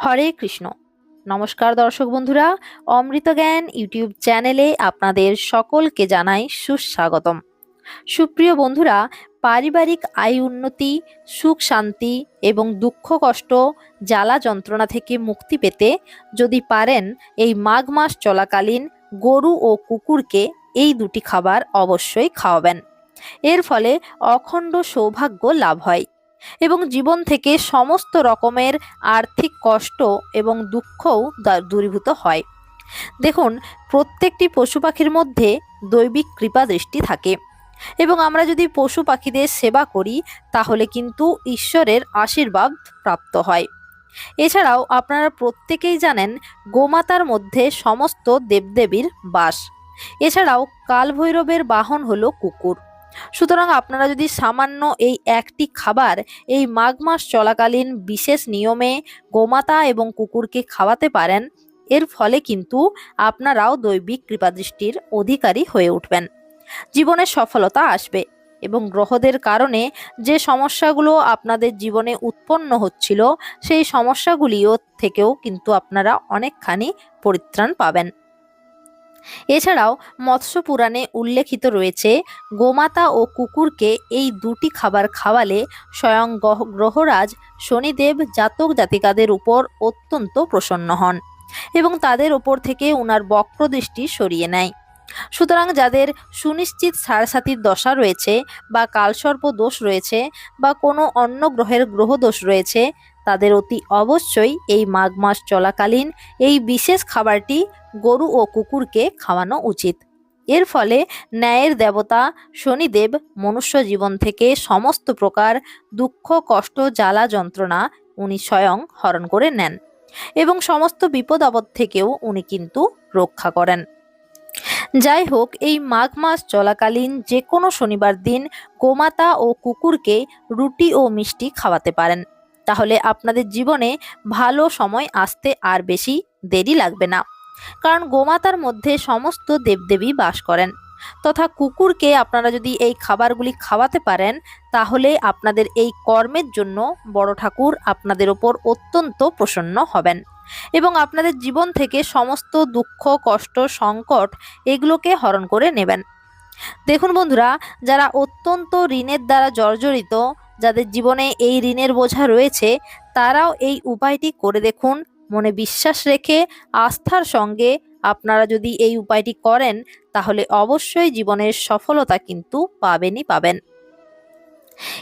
হরে কৃষ্ণ। নমস্কার দর্শক বন্ধুরা, অমৃত জ্ঞান ইউটিউব চ্যানেলে আপনাদের সকলকে জানাই সুস্বাগতম। সুপ্রিয় বন্ধুরা, পারিবারিক আয় উন্নতি, সুখ শান্তি এবং দুঃখ কষ্ট, জ্বালা যন্ত্রণা থেকে মুক্তি পেতে যদি পারেন, এই মাঘ মাস চলাকালীন গরু ও কুকুরকে এই দুটি খাবার অবশ্যই খাওয়াবেন। এর ফলে অখণ্ড সৌভাগ্য লাভ হয়। এবং জীবন থেকে সমস্ত রকমের আর্থিক কষ্ট এবং দুঃখও দূরীভূত হয়। দেখুন, প্রত্যেকটি পশু পাখির মধ্যে দৈবিক কৃপা দৃষ্টি থাকে এবং আমরা যদি পশু পাখিদের সেবা করি, তাহলে কিন্তু ঈশ্বরের আশীর্বাদ প্রাপ্ত হয়। এছাড়াও আপনারা প্রত্যেকেই জানেন, গোমাতার মধ্যে সমস্ত দেবদেবীর বাস। এছাড়াও কালভৈরবের বাহন হলো কুকুর। সুতরাং আপনারা যদি সামান্য এই একটি খাবার এই মাঘ মাস চলাকালীন বিশেষ নিয়মে গোমাতা এবং কুকুরকে খাওয়াতে পারেন, এর ফলে কিন্তু আপনারাও দৈবিক কৃপাদৃষ্টির অধিকারী হয়ে উঠবেন। জীবনে সফলতা আসবে এবং গ্রহদের কারণে যে সমস্যাগুলো আপনাদের জীবনে উৎপন্ন হচ্ছিল, সেই সমস্যাগুলিও থেকেও কিন্তু আপনারা অনেকখানি পরিত্রাণ পাবেন। এছাড়াও মৎস্য পুরাণে উল্লেখিত রয়েছে, গোমাতা ও কুকুরকে এই দুটি খাবার খাওয়ালে স্বয়ং গ্রহরাজ শনিদেব জাতক জাতিকাদের উপর অত্যন্ত প্রসন্ন হন এবং তাদের ওপর থেকে ওনার বক্রদৃষ্টি সরিয়ে নেয়। সুতরাং যাদের সুনিশ্চিত সারসাতির দশা রয়েছে বা কালসর্প দোষ রয়েছে বা কোনো অন্য গ্রহের গ্রহ দোষ রয়েছে, তাদের অতি অবশ্যই এই মাঘ মাস চলাকালীন এই বিশেষ খাবারটি গরু ও কুকুরকে খাওয়ানো উচিত। এর ফলে ন্যায়ের দেবতা শনিদেব মনুষ্য জীবন থেকে সমস্ত প্রকার দুঃখ, কষ্ট, জ্বালা, যন্ত্রণা উনি স্বয়ং হরণ করে নেন এবং সমস্ত বিপদ আপদ থেকেও উনি কিন্তু রক্ষা করেন। যাই হোক, এই মাঘ মাস চলাকালীন যে কোনো শনিবার দিন গোমাতা ও কুকুরকে রুটি ও মিষ্টি খাওয়াতে পারেন। তাহলে আপনাদের জীবনে ভালো সময় আসতে আর বেশি দেরি লাগবে না। কারণ গোমাতার মধ্যে সমস্ত দেবদেবী বাস করেন। তথা কুকুরকে আপনারা যদি এই খাবারগুলি খাওয়াতে পারেন, তাহলে আপনাদের এই কর্মের জন্য বড় ঠাকুর আপনাদের ওপর অত্যন্ত প্রসন্ন হবেন। এবং আপনাদের জীবন থেকে সমস্ত দুঃখ, কষ্ট, সংকট এগুলোকে হরণ করে নেবেন। দেখুন বন্ধুরা, যারা অত্যন্ত ঋণের দ্বারা জর্জরিত, যাদের জীবনে এই ঋণের বোঝা রয়েছে, তারাও এই উপায়টি করে দেখুন মনে বিশ্বাস রেখে আস্থার সঙ্গে আপনারা যদি এই উপায়টি করেন, তাহলে অবশ্যই জীবনের সফলতা কিন্তু পাবেনই পাবেন।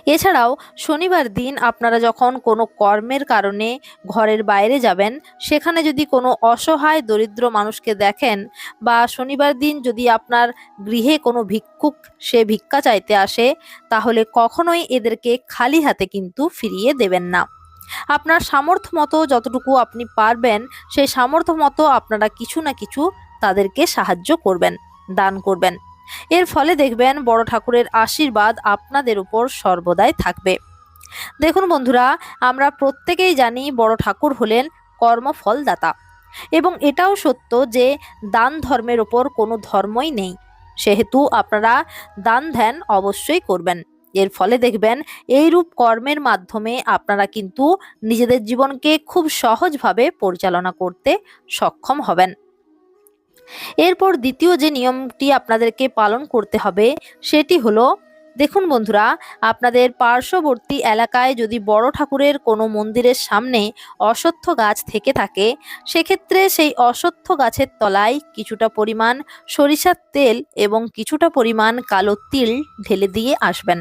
এছাড়াও শনিবার দিন আপনারা যখন কোনো কর্মের কারণে ঘরের বাইরে যাবেন, সেখানে যদি কোনো অসহায় দরিদ্র মানুষকে দেখেন বা শনিবার দিন যদি আপনার গৃহে কোনো ভিক্ষুক, সে ভিক্ষা চাইতে আসে, তাহলে কখনোই এদেরকে খালি হাতে কিন্তু ফিরিয়ে দেবেন না। আপনার সামর্থ্য মতো যতটুকু আপনি পারবেন, সেই সামর্থ্য মতো আপনারা কিছু না কিছু তাদেরকে সাহায্য করবেন, দান করবেন। এর ফলে দেখবেন বড় ঠাকুরের আশীর্বাদ আপনাদের উপর সর্বদাই থাকবে। দেখুন বন্ধুরা, আমরা প্রত্যেকেই জানি বড় ঠাকুর হলেন কর্মফলদাতা এবং এটাও সত্য যে দান ধর্মের ওপর কোনো ধর্মই নেই। সেহেতু আপনারা দান ধ্যান অবশ্যই করবেন। এর ফলে দেখবেন এইরূপ কর্মের মাধ্যমে আপনারা কিন্তু নিজেদের জীবনকে খুব সহজভাবে পরিচালনা করতে সক্ষম হবেন। এরপর দ্বিতীয় যে নিয়মটি আপনাদেরকে পালন করতে হবে সেটি হলো, দেখুন বন্ধুরা, আপনাদের পার্শ্ববর্তী এলাকায় যদি বড় ঠাকুরের কোনো মন্দিরের সামনে অশ্বত্থ গাছ থেকে থাকে, সেক্ষেত্রে সেই অশ্বত্থ গাছের তলায় কিছুটা পরিমাণ সরিষার তেল এবং কিছুটা পরিমাণ কালো তিল ঢেলে দিয়ে আসবেন।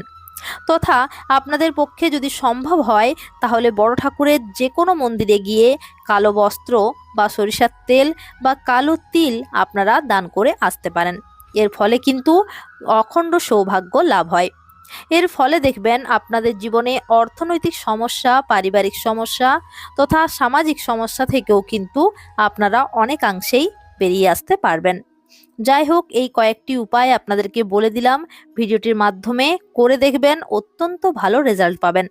তথা আপনাদের পক্ষে যদি সম্ভব হয়, তাহলে বড় ঠাকুরের যে কোনো মন্দিরে গিয়ে কালো বস্ত্র বা সরিষার তেল বা কালো তিল আপনারা দান করে আসতে পারেন। এর ফলে কিন্তু অখণ্ড সৌভাগ্য লাভ হয়। এর ফলে দেখবেন আপনাদের জীবনে অর্থনৈতিক সমস্যা, পারিবারিক সমস্যা তথা সামাজিক সমস্যা থেকেও কিন্তু আপনারা অনেকাংশেই বেরিয়ে আসতে পারবেন। যাই হোক, এই কয়েকটি উপায় আপনাদেরকে বলে দিলাম। ভিডিওটির মাধ্যমে করে দেখবেন, অত্যন্ত ভালো রেজাল্ট পাবেন।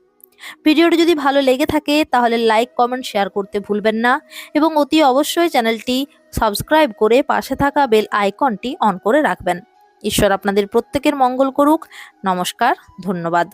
ভিডিওটি যদি ভালো লেগে থাকে, তাহলে লাইক, কমেন্ট, শেয়ার করতে ভুলবেন না এবং অতি অবশ্যই চ্যানেলটি সাবস্ক্রাইব করে পাশে থাকা বেল আইকনটি অন করে রাখবেন। ঈশ্বর আপনাদের প্রত্যেকের মঙ্গল করুক। নমস্কার, ধন্যবাদ।